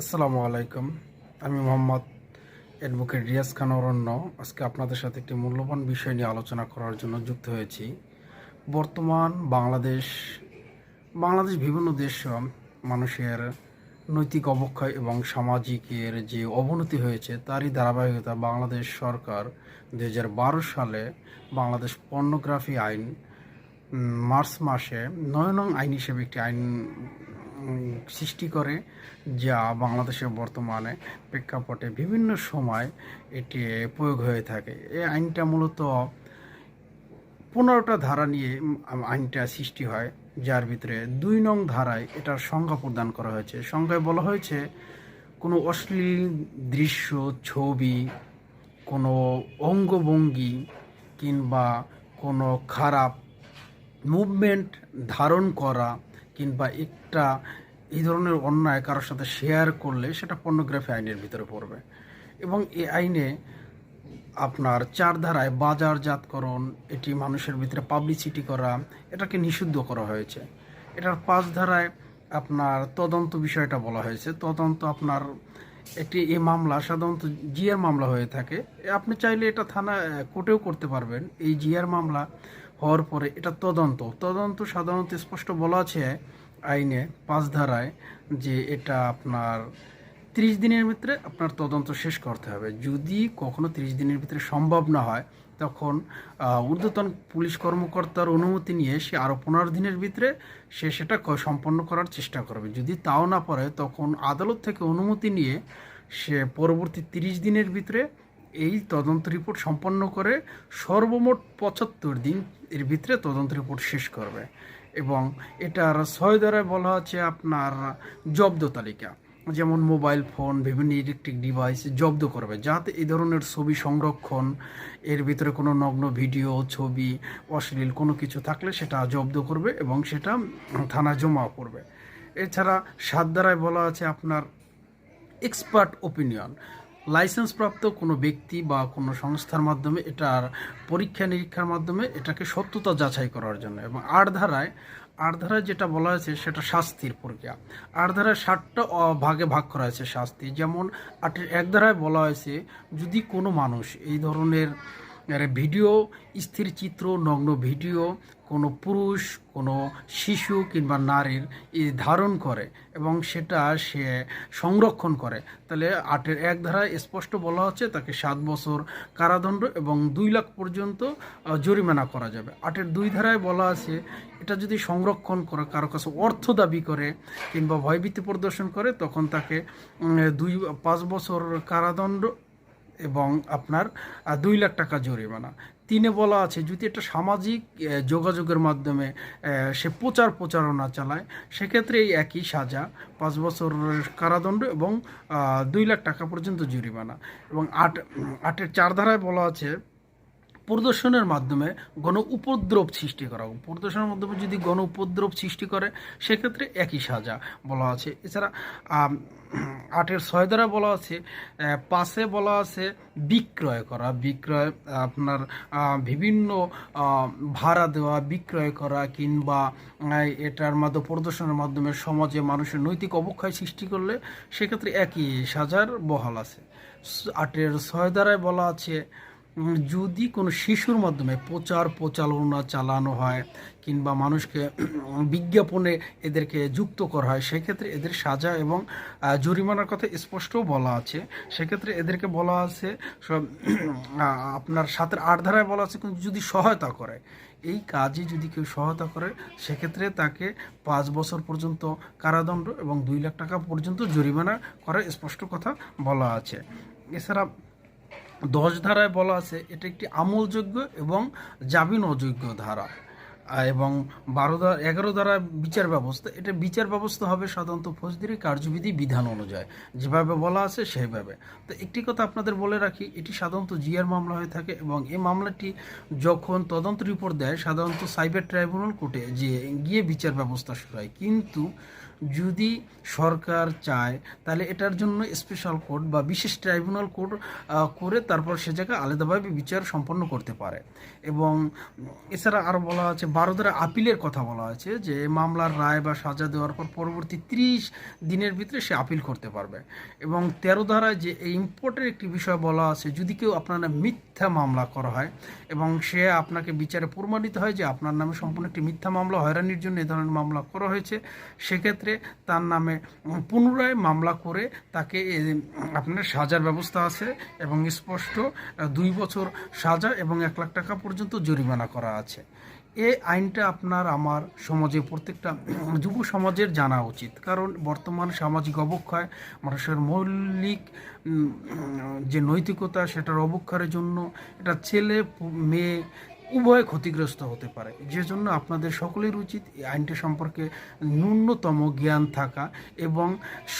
আসসালামু আলাইকুম। আমি মোহাম্মদ অ্যাডভোকেট রিয়াজ খান অরণ্য। আজকে আপনাদের সাথে একটি মূল্যবান বিষয় নিয়ে আলোচনা করার জন্য যুক্ত হয়েছি। বর্তমান বাংলাদেশ বাংলাদেশ বিভিন্ন দেশ মানুষের নৈতিক অবক্ষয় এবং সামাজিকের যে অবনতি হয়েছে, তারই ধারাবাহিকতা বাংলাদেশ সরকার দু হাজার বারো সালে বাংলাদেশ পর্নোগ্রাফি আইন মার্চ মাসে নয় নং আইন হিসেবে একটি আইন সৃষ্টি করে যা বাংলাদেশের বর্তমানে প্রেক্ষাপটে বিভিন্ন সময় এটি প্রয়োগ হয়ে থাকে। এই আইনটা মূলত পনেরোটা ধারা নিয়ে আইনটা সৃষ্টি হয়, যার ভিতরে দুই নং ধারায় এটার সংজ্ঞা প্রদান করা হয়েছে। সংজ্ঞায় বলা হয়েছে, কোনো অশ্লীল দৃশ্য, ছবি, কোনো অঙ্গভঙ্গি কিংবা কোনো খারাপ মুভমেন্ট ধারণ করা কিংবা একটা এই ধরনের অন্যায় কারোর সাথে শেয়ার করলে সেটা পর্নোগ্রাফি আইনের ভিতরে পড়বে। এবং এই আইনে আপনার চার ধারায় বাজারজাতকরণ, এটি মানুষের ভিতরে পাবলিসিটি করা, এটাকে নিষিদ্ধ করা হয়েছে। এটার পাঁচ ধারায় আপনার তদন্ত বিষয়টা বলা হয়েছে। তদন্ত আপনার একটি এ মামলা, সাধারণত জিয়ার মামলা হয়ে থাকে। আপনি চাইলে এটা থানা কোর্টেও করতে পারবেন। এই জিয়ার মামলা হওয়ার পরে এটা তদন্ত। তদন্ত সাধারণত স্পষ্ট বলা আছে আইনে, পাঁচ ধারায়, যে এটা আপনার ত্রিশ দিনের ভিতরে আপনার তদন্ত শেষ করতে হবে। যদি কখনো ত্রিশ দিনের ভিতরে সম্ভব না হয়, তখন ঊর্ধ্বতন পুলিশ কর্মকর্তার অনুমতি নিয়ে সে আরও পনেরো দিনের ভিতরে সে সেটা সম্পন্ন করার চেষ্টা করবে। যদি তাও না পারে, তখন আদালত থেকে অনুমতি নিয়ে সে পরবর্তী তিরিশ দিনের ভিতরে এই তদন্ত রিপোর্ট সম্পন্ন করে সর্বমোট পঁচাত্তর দিন এর ভিতরে তদন্ত রিপোর্ট শেষ করবে এবং এটার ছয় দ্বারায় বলা হচ্ছে আপনার জব্দ তালিকা। যেমন মোবাইল ফোন, বিভিন্ন ইলেকট্রিক ডিভাইস জব্দ করবে। যাতে এই ধরনের ছবি সংরক্ষণ, এর ভিতরে কোনো নগ্ন ভিডিও ছবি, অশ্লীল কোনো কিছু থাকলে সেটা জব্দ করবে এবং সেটা থানা জমা করবে এছাড়া সাত দ্বারায় বলা আছে আপনার এক্সপার্ট ওপিনিয়ন লাইসেন্সপ্রাপ্ত কোনো ব্যক্তি বা কোনো সংস্থার মাধ্যমে এটার পরীক্ষা নিরীক্ষার মাধ্যমে এটাকে সত্যতা যাচাই করার জন্য। এবং আট ধারায় আট ধারায় যেটা বলা হয়েছে সেটা শাস্তির প্রক্রিয়া। আট ধারায় ষাটটা ভাগে ভাগ করা হয়েছে শাস্তি। যেমন আটের এক ধারায় বলা হয়েছে, যদি কোনো মানুষ এই ধরনের ভিডিও, স্থির চিত্র, নগ্ন ভিডিও, কোনো পুরুষ, কোনো শিশু কিংবা নারীর ধারণ করে এবং সেটা সে সংরক্ষণ করে। তাহলে আটের এক ধারায় স্পষ্ট বলা হচ্ছে তাকে সাত বছর কারাদণ্ড এবং দুই লাখ পর্যন্ত জরিমানা করা যাবে। আটের দুই ধারায় বলা আছে, এটা যদি সংরক্ষণ করে, কারও কাছে অর্থ দাবি করে কিংবা ভয়ভীতি প্রদর্শন করে, তখন তাকে দুই, পাঁচ বছর কারাদণ্ড এবং আপনার দুই লাখ টাকা জরিমানা। তিনে বলা আছে, যদি এটা সামাজিক যোগাযোগের মাধ্যমে সে প্রচার প্রচারণা চালায়, সেক্ষেত্রে এই একই সাজা, পাঁচ বছর কারাদণ্ড এবং দুই লাখ টাকা পর্যন্ত জরিমানা। এবং আট, আটের চার ধারায় বলা আছে, প্রদর্শনের মাধ্যমে গণ উপদ্রব সৃষ্টি করা প্রদর্শনের মাধ্যমে যদি গণ উপদ্রব সৃষ্টি করে, সেক্ষেত্রে একই সাজা বলা আছে। এছাড়া আটের ছয় দ্বারা বলা আছে পাশে বলা আছে বিক্রয় করা। বিক্রয় আপনার বিভিন্ন ভাড়া দেওয়া, বিক্রয় করা কিংবা এটার মাধ্যমে, প্রদর্শনের মাধ্যমে সমাজে মানুষের নৈতিক অবক্ষয় সৃষ্টি করলে সেক্ষেত্রে একই সাজার বহাল আছে। আটের ছয় দ্বারায় বলা আছে যদি কোনো শিশুর মাধ্যমে প্রচার প্রচারণা চালানো হয় কিংবা মানুষকে বিজ্ঞাপনে এদেরকে যুক্ত করা হয়, সেক্ষেত্রে এদের সাজা এবং জরিমানার কথা স্পষ্ট বলা আছে। সেক্ষেত্রে এদেরকে বলা আছে, সব আপনার সাতের আট ধারায় বলা আছে, কিন্তু যদি সহায়তা করে, এই কাজে যদি কেউ সহায়তা করে, সেক্ষেত্রে তাকে পাঁচ বছর পর্যন্ত কারাদণ্ড এবং দুই লাখ টাকা পর্যন্ত জরিমানা করার স্পষ্ট কথা বলা আছে। এছাড়া দশ ধারায় বলা আছে, এটা একটি আমলযোগ্য এবং জামিন অযোগ্য ধারা। এবং বারো ধারা এগারো ধারা বিচার ব্যবস্থা, এটা বিচার ব্যবস্থা হবে সাধারণত ফৌজদারি কার্যবিধি বিধান অনুযায়ী। যেভাবে বলা আছে, সেইভাবে। তো একটি কথা আপনাদের বলে রাখি, এটি সাধারণত জিআর মামলা হয়ে থাকে এবং এই মামলাটি যখন তদন্ত রিপোর্ট দেয়, সাধারণত সাইবার ট্রাইব্যুনাল কোর্টে যে গিয়ে বিচার ব্যবস্থা শুরু হয়। কিন্তু যদি সরকার চায়, তাহলে এটার জন্য স্পেশাল কোর্ট বা বিশেষ ট্রাইব্যুনাল কোর্ট করে তারপর সে জায়গায় আলাদাভাবে বিচার সম্পন্ন করতে পারে। এবং এছাড়া আরও বলা আছে বারো ধারা আপিলের কথা বলা আছে যে মামলার রায় বা সাজা দেওয়ার পর পরবর্তী ত্রিশ দিনের ভিতরে সে আপিল করতে পারবে। এবং তেরো ধারায় যে ইম্পর্টেন্ট একটি বিষয় বলা আছে, যদি কেউ আপনারা নামে মিথ্যা মামলা করা হয় এবং সে আপনাকে বিচারে প্রমাণিত হয় যে আপনার নামে সম্পূর্ণ একটি মিথ্যা মামলা, হয়রানির জন্য এ ধরনের মামলা করা হয়েছে। সেক্ষেত্রে তার নামে পুনরায় মামলা করে তাকে আপনার সাজার ব্যবস্থা আছে এবং স্পষ্ট দুই বছর সাজা এবং এক লাখ টাকা পর্যন্ত জরিমানা করা আছে। এই আইনটা আপনার আমার সমাজে প্রত্যেকটা যুব সমাজের জানা উচিত। কারণ বর্তমান সামাজিক অবক্ষয় মানুষের মৌলিক যে নৈতিকতা সেটার অবক্ষয়ের জন্য এটা ছেলে, মেয়ে উভয় ক্ষতিগ্রস্ত হতে পারে। যে জন্য আপনাদের সকলের উচিত এই আইনটা সম্পর্কে ন্যূনতম জ্ঞান থাকা এবং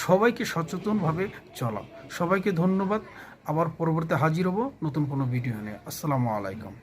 সবাইকে সচেতনভাবে চলা। সবাইকে ধন্যবাদ। আবার পরবর্তী হাজির হব নতুন কোনো ভিডিও নিয়ে। আসসালামু আলাইকুম।